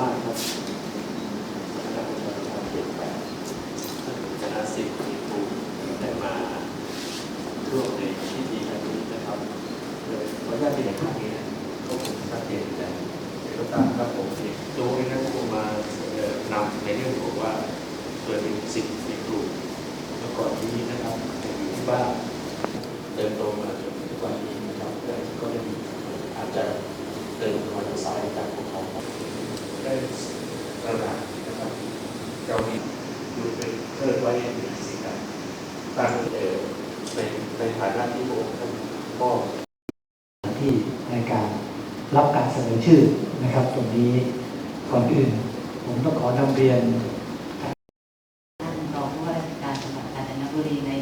มากครับคณะประชาชนเจ็ดแต่คณะสิบมีภูมได้มาร่วมในพิธีดีนะครับเลยขออนุญาตที่ไหนภาพนี้นะก็คงชัดเจนแต่ในรถตามครับผมตัวนี้นะผมมานำในเรื่องของว่าตัวเป็นสิบมีภูมิแล้วก่อนที่นี้นะครับอยู่ที่บ้านเติมโตมาจนถึงวันนี้นะครับก็ได้มีอาจจะเติมมาทางสาย ได้ระดับนะครับเรามีดูเป็นเพิ่มไว้ในสิ่งใดตั้งเอ่อในในฐานะที่พระองค์ท่านมอที่ในการรับการเสนอชื่อนะครับ ตรงนี้ก่อนอื่น ผมต้องขอนำเรียนท่านรองผู้ว่าราชการจังหวัดกาญจนบุรีใน